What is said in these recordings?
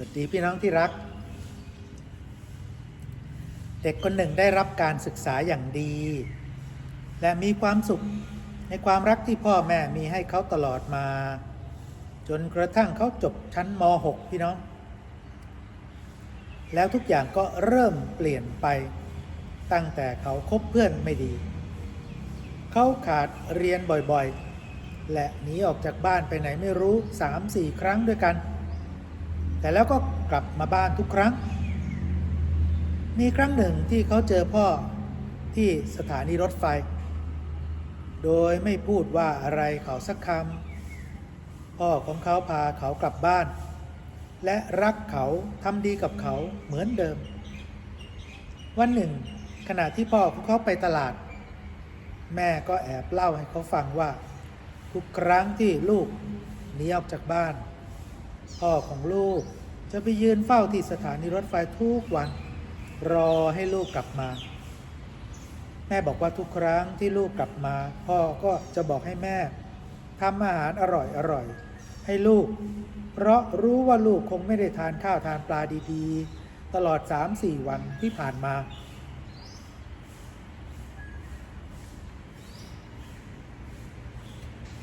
สวัสดีพี่น้องที่รัก เด็กคนหนึ่งได้รับการศึกษาอย่างดี และมีความสุขในความรักที่พ่อแม่มีให้เขาตลอดมา จนกระทั่งเขาจบชั้นม .6 พี่น้อง แล้วทุกอย่างก็เริ่มเปลี่ยนไปตั้งแต่เขาคบเพื่อนไม่ดี เขาขาดเรียนบ่อยๆ และหนีออกจากบ้านไปไหนไม่รู้ 3-4 ครั้งด้วยกัน แต่แล้วก็กลับมาบ้านทุกครั้ง มีครั้งหนึ่งที่เขาเจอพ่อที่สถานีรถไฟ โดยไม่พูดว่าอะไรเขาสักคำ พ่อของเขาพาเขากลับบ้าน และรักเขาทำดีกับเขาเหมือนเดิม วันหนึ่ง ขณะที่พ่อของเขาไปตลาด แม่ก็แอบเล่าให้เขาฟังว่า ทุกครั้งที่ลูกหนีออกจากบ้าน พ่อของลูก จะไปยืนเฝ้าที่สถานีรถไฟทุกวัน รอให้ลูกกลับมา แม่บอกว่าทุกครั้งที่ลูกกลับมา พ่อก็จะบอกให้แม่ทำอาหารอร่อยอร่อยๆให้ลูก เพราะรู้ว่าลูกคงไม่ได้ทานข้าวทานปลาดีๆ ตลอด 3-4 วันที่ผ่านมา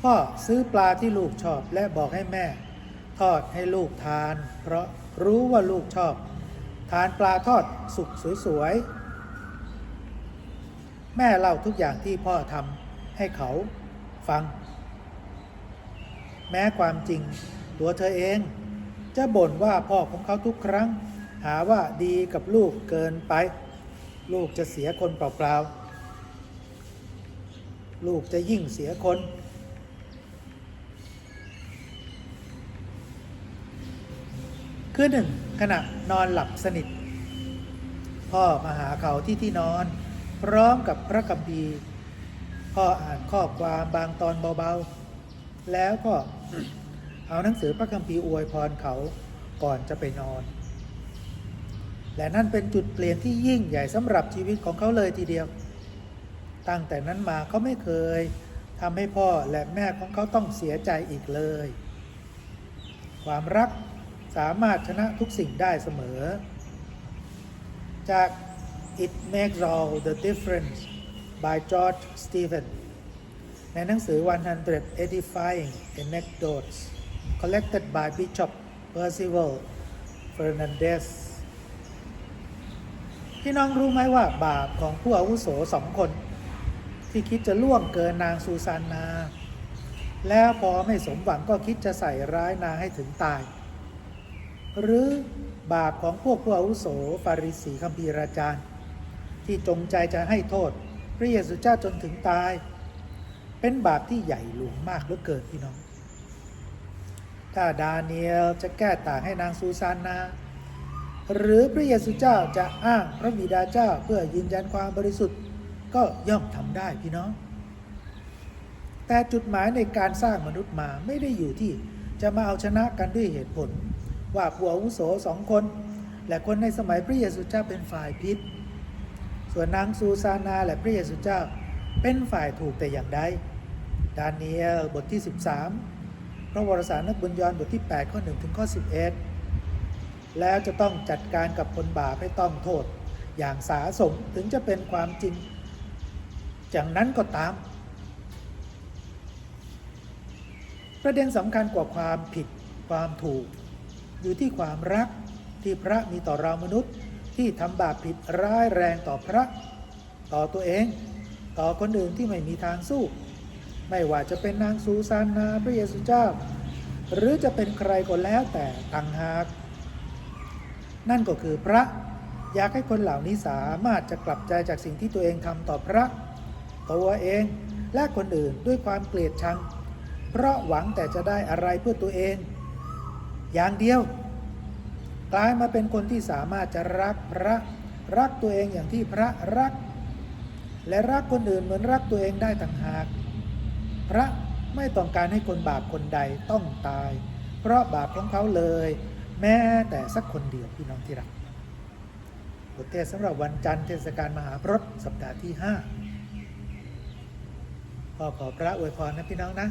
พ่อซื้อปลาที่ลูกชอบและบอกให้แม่ ทอดให้ลูกทาน เพราะ รู้ว่าลูกชอบ ทานปลาทอดสุกสวยๆ แม่เล่าทุกอย่างที่พ่อทำให้เขาฟัง แม้ความจริงตัวเธอเอง จะบ่นว่าพ่อของเขาทุกครั้ง หาว่าดีกับลูกเกินไป ลูกจะเสียคนเปล่าๆ ลูกจะยิ่งเสียคน คือหนึ่งขณะนอนหลับสนิท พ่อมาหาเขาที่ที่นอน พร้อมกับพระคัมภีร์พ่ออ่านข้อความบางตอนเบาๆ แล้วก็เอาหนังสือพระคัมภีร์อวยพรเขาก่อนจะไปนอน และนั่นเป็นจุดเปลี่ยนที่ยิ่งใหญ่สำหรับชีวิตของเขาเลยทีเดียว ตั้งแต่นั้นมาเขาไม่เคยทำให้พ่อและแม่ของเขาต้องเสียใจอีกเลย ความรัก สามารถชนะทุกสิ่งได้เสมอ จาก It Makes All the Difference by George Stephen ในหนังสือ 100 Edifying Anecdotes collected by Bishop Percival Fernandez พี่น้องรู้ไหมว่าบาปของผู้อาวุโสสองคน ที่คิดจะล่วงเกินนางซูซานนา แล้วพอไม่สมหวังก็คิดจะใส่ร้ายนางให้ถึงตาย หรือบาปของพวกผู้อาวุโสฟาริสีคัมภีราจารย์ ที่จงใจจะให้โทษ พระเยซูเจ้าจนถึงตาย เป็นบาปที่ใหญ่หลวงมากเหลือเกินพี่น้อง ถ้าดาเนียลจะแก้ต่างให้นางซูซานนาหรือพระเยซูเจ้าจะอ้างพระบิดาเจ้าเพื่อยืนยันความบริสุทธิ์ก็ย่อมทำได้พี่น้อง แต่จุดหมายในการสร้างมนุษย์มาไม่ได้อยู่ที่จะมาเอาชนะกันด้วยเหตุผล ว่าผู้อาวุโสสองคน และคนในสมัยพระเยซูเจ้าเป็นฝ่ายพิษส่วนนางซูซานาและพระเยซูเจ้าเป็นฝ่ายถูกแต่อย่างใดดานียลบทที่ 13 พระวรสารนักบุญยอห์นบทที่ 8 ข้อ 1 ถึงข้อ 11 แล้วจะต้องจัดการกับคนบาปให้ต้องโทษ อย่างสาสมถึงจะเป็นความจริงจากนั้นก็ตาม ประเด็นสำคัญกว่าความผิดความถูก อยู่ที่ความรักที่พระมีต่อเรามนุษย์ ที่ทำบาปผิดร้ายแรงต่อพระ ต่อตัวเอง ต่อคนอื่นที่ไม่มีทางสู้ ไม่ว่าจะเป็นนางซูซานนาพระเยซูเจ้า หรือจะเป็นใครก็แล้วแต่ต่างหาก นั่นก็คือพระอยากให้คนเหล่านี้สามารถจะกลับใจจากสิ่งที่ตัวเองทำต่อพระ ตัวเองและคนอื่นด้วยความเกลียดชัง เพราะหวังแต่จะได้อะไรเพื่อตัวเอง อย่างเดียว กลายมาเป็นคนที่สามารถจะรักพระรักตัวเองอย่างที่พระรัก และรักคนอื่นเหมือนรักตัวเองได้ต่างหาก พระไม่ต้องการให้คนบาปคนใดต้องตาย เพราะบาปของเขาเลย แม้แต่สักคนเดียวพี่น้องที่รักบทเทศน์สำหรับวันจันทร์เทศกาลมหาพรตสัปดาห์ที่5ขอขอพระอวยพรนะพี่น้องนะ